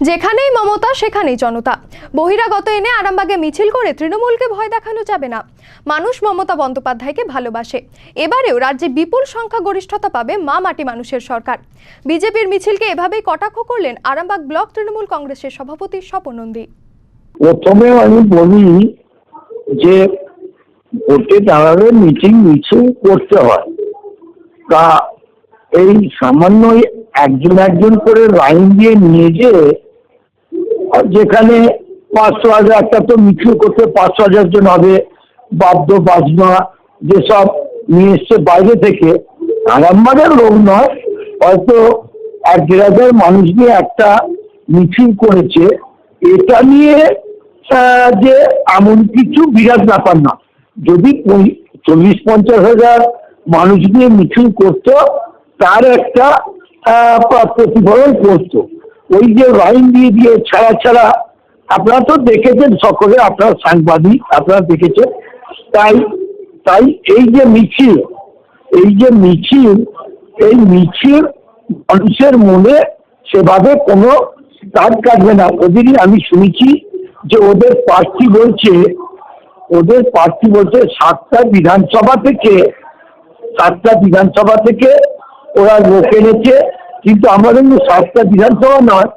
যেখানেই মমতা, সেখানেই জনতা। বহিরাগত এনে আরামবাগে মিছিল করে তৃণমূলকে ভয় দেখানো যাবে না। মানুষ মমতা বন্দ্যোপাধ্যায়কে ভালোবাসে। এবারেও রাজ্যে বিপুল সংখ্যা গরিষ্ঠতা পাবে মা মাটি মানুষের সরকার। বিজেপির মিছিলকে এভাবেই কটাক্ষ করলেন আরামবাগ ব্লক তৃণমূল কংগ্রেসের সভাপতি স্বপন নন্দী। প্রথমে আমি বলি যে ভোটে দাঁড়ালে মিটিং মিছিল করতে হয়। তা এই সামান্য একজন একজন করে লাইন দিয়ে নিয়ে যে যেখানে পাঁচশো হাজার, একটা তো মিছিল করতে পাঁচশো হাজার জন হবে, বাদ্য, বাজনা যেসব নিয়ে এসছে বাইরে থেকে আরামবাগের লোক নয়, হয়তো এক দেড় মানুষ নিয়ে একটা মিছিল করেছে। এটা নিয়ে যে এমন কিছু বিরাট ব্যাপার না। যদি চল্লিশ, পঞ্চাশ হাজার মানুষ নিয়ে মিছিল করতো, তার একটা প্রতিফলন করতো। ওই যে লাইন দিয়ে দিয়ে ছাড়া ছাড়া, আপনারা তো দেখেছেন সকলে, আপনার সাংবাদিক, আপনারা দেখেছেন। তাই তাই এই যে মিছিল, এই যে মিছিল, এই মিছিল মানুষের মনে সেভাবে কোনো কাজ কাটবে না। ওদেরই আমি শুনেছি যে ওদের প্রার্থী বলছে, ওদের প্রার্থী বলছে সাতটা বিধানসভা থেকে, সাতটা বিধানসভা থেকে ওরা লোক এনেছে। কিন্তু আমাদের কিন্তু সাতটা বিধানসভা নয়,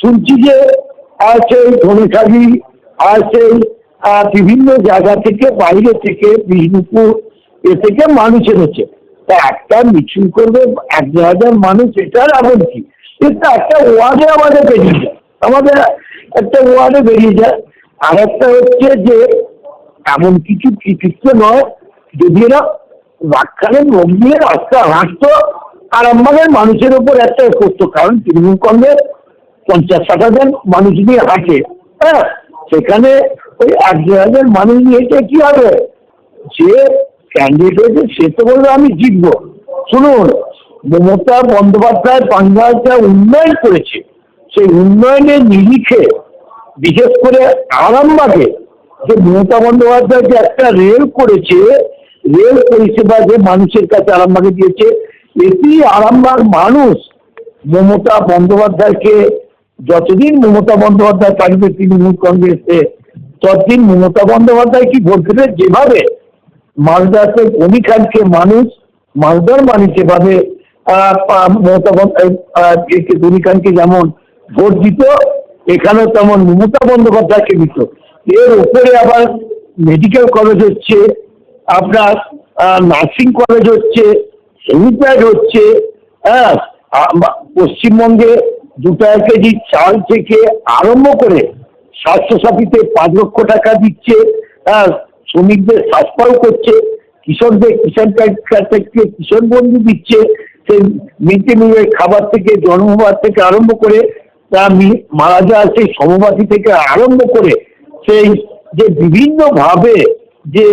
শুনছি যে আর সেই ধনেখালি আর সেই বিভিন্ন জায়গা থেকে, বাইরে থেকে, বিষ্ণুপুর এ থেকে মানুষ এনেছে তা একটা মিছিল করবে এক হাজার মানুষ, এটার এমন কি? এটা একটা ওয়ার্ডে আমাদের বেরিয়ে যায়। আমাদের একটা ওয়ার্ডে বেরিয়ে যায়। আর একটা হচ্ছে যে, এমন কিছু কৃতিত্ব নয়, যদি এরা বাক্কানের লোক দিয়ে রাস্তা হাঁটতো আরামবাগের মানুষের উপর একটা করতো কারণ তৃণমূল কংগ্রেস পঞ্চাশ ষাট হাজার মানুষ নিয়ে হাঁটে। হ্যাঁ সেখানে ওই দেড় হাজার মানুষ নিয়ে হেঁটে কি হবে? যে ক্যান্ডিডেট হয়েছে, সে তো বলবে আমি জিতবো। শুনুন, মমতা বন্দ্যোপাধ্যায় বাংলাটা উন্নয়ন করেছে, সেই উন্নয়নের নিরিখে বিশেষ করে আরামবাগে যে মমতা বন্দ্যোপাধ্যায় যে একটা রেল করেছে, রেল পরিষেবা যে মানুষের কাছে আরামবাগে দিয়েছে এটি আরামবাগ মানুষ মমতা বন্দ্যোপাধ্যায়কে যতদিন মমতা বন্দ্যোপাধ্যায় থাকবে, তৃণমূল কংগ্রেসে, ততদিন মমতা বন্দ্যোপাধ্যায় কি ভোট দেবে? যেভাবে মালদাতে গনি খানকে মানুষ, মালদার মানুষ যেভাবে মমতা খানকে যেমন ভোট দিত, এখানেও তেমন মমতা বন্দ্যোপাধ্যায়কে দিত। এর উপরে আবার মেডিকেল কলেজ হচ্ছে, আপনার নার্সিং কলেজ হচ্ছে সেমিপ্যাড হচ্ছে হ্যাঁ পশ্চিমবঙ্গে দু টাকা কেজি চাল থেকে আরম্ভ করে স্বাস্থ্যসাথীতে পাঁচ লক্ষ টাকা দিচ্ছে হ্যাঁ শ্রমিকদের সাশ্রয় করছে, কৃষকদের কিষাণ থেকে কিষাণ বন্ধু দিচ্ছে, সেই মিড ডে খাবার থেকে জন্মবার থেকে আরম্ভ করে, তা মারা যাওয়া সেই সমবাতি থেকে আরম্ভ করে, সেই যে বিভিন্নভাবে যে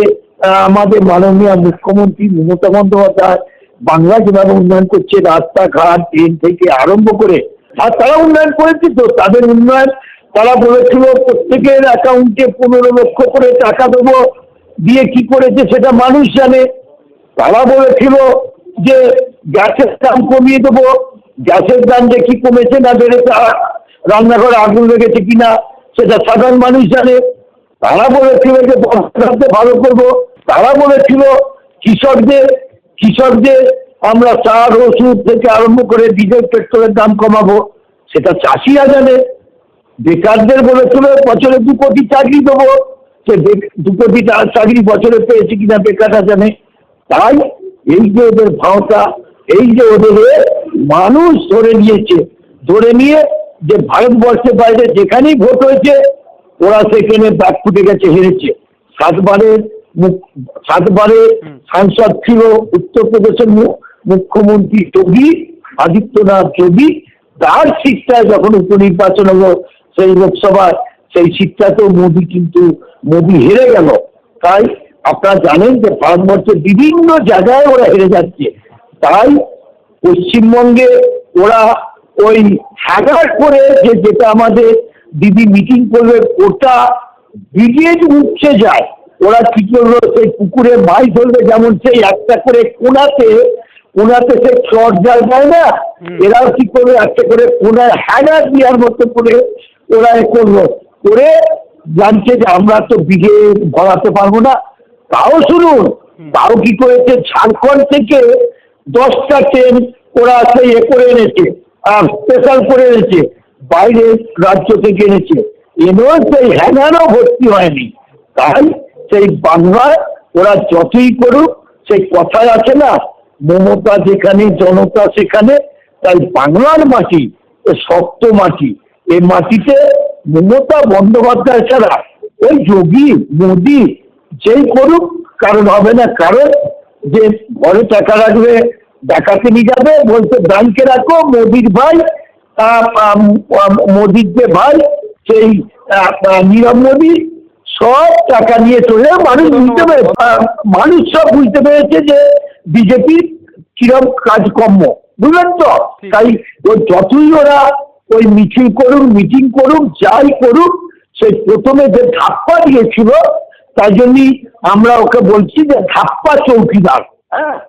আমাদের মাননীয় মুখ্যমন্ত্রী মমতা বন্দ্যোপাধ্যায় বাংলা যেভাবে উন্নয়ন করছে, রাস্তাঘাট, ট্রেন থেকে আরম্ভ করে, আর তারা উন্নয়ন করেছে তো, তাদের উন্নয়ন, তারা বলেছিল প্রত্যেকের অ্যাকাউন্টে পনেরো লক্ষ করে টাকা দেবো, দিয়ে কি করেছে সেটা মানুষ জানে। তারা বলেছিল যে গ্যাসের দাম কমিয়ে দেবো, গ্যাসের দাম যে কি কমেছে না বেড়েছে রান্নাঘরে আগুন লেগেছে কিনা, সেটা সাধারণ মানুষ জানে। তারা বলেছিল যে ভালো করব। তারা বলেছিল কৃষকদের কৃষকদের আমরা সার ওষুধ থেকে আরম্ভ করে ডিজেল পেট্রোলের দাম কমাবো, সেটা চাষিরা জানে। বেকারদের বলেছিল বছরে দু কোটি চাকরি দেবো। সে দু কোটি চাকরি বছরে পেয়েছে কিনা বেকাররা জানে। তাই এই যে ওদের ভাওতা, এই যে ওদের মানুষ ধরে নিয়েছে, ধরে নিয়ে যে ভারতবর্ষের বাইরে যেখানেই ভোট হয়েছে, ওরা সেখানে ব্যাগ ফুটে গেছে, হেরেছে। সাতবারের সাতবারের সাংসদ ছিল উত্তরপ্রদেশের মুখ্যমন্ত্রী যোগী আদিত্যনাথ যোগী। তার সিটটায় যখন উপনির্বাচন হলো সেই লোকসভায় সেই সিটটাতেও মোদী কিন্তু মোদী হেরে গেল। তাই আপনারা জানেন যে ভারতবর্ষের বিভিন্ন জায়গায় ওরা হেরে যাচ্ছে। তাই পশ্চিমবঙ্গে ওরা ওই হ্যাগার করে যে যেটা আমাদের দিদি মিটিং করবে ওটা ব্রিগেড উঠছে যায়। ওরা কি করল? সেই পুকুরে মাছ ধরবে যেমন সেই একটা করে কোনাতে কোনাতে সে চট জাল দেয় না? এরাও কি করবে একটা করে কোনায় হ্যাগার দেওয়ার মতো করে ওরা এ করল। করে জানছে যে আমরা তো বিঘে ভরাতে পারব না। তাও শুনুন তাও কি করেছে? ঝাড়খণ্ড থেকে দশটা ট্রেন ওরা সেই এ করে এনেছে আর স্পেশাল করে এনেছে বাইরের রাজ্য থেকে এনেছে। এনেও সেই হ্যাঙ্গারও ভর্তি হয়নি। তাই সেই বাংলায় ওরা যতই করুক, সেই কথায় আছে না, মমতা যেখানে, জনতা সেখানে, তাই বাংলার মাটি শক্ত মাটি, এ মাটিতে মমতা বন্দ্যোপাধ্যায় ছাড়া ওই যোগী, মোদি যেই করুক, কারণ হবে না কারণ যে ঘরে টাকা রাখবে, ডাকাতে নিয়ে যাবে বলতে ব্যাংকে রাখো, মোদির ভাই মোদির যে ভাই, সেই নীরব মোদী সব টাকা নিয়ে চলে মানুষ বুঝতে পেরে মানুষ সব বুঝতে পেরেছে যে বিজেপির কিরম কাজকর্ম। বুঝলেন তো? তাই ওই যতই ওরা ওই মিছিল করুক মিটিং করুক যাই করুক সেই প্রথমে যে ধাপ্পা দিয়েছিল তাই জন্যই আমরা ওকে বলছি যে ধাপ্পা চৌকিদার। হ্যাঁ?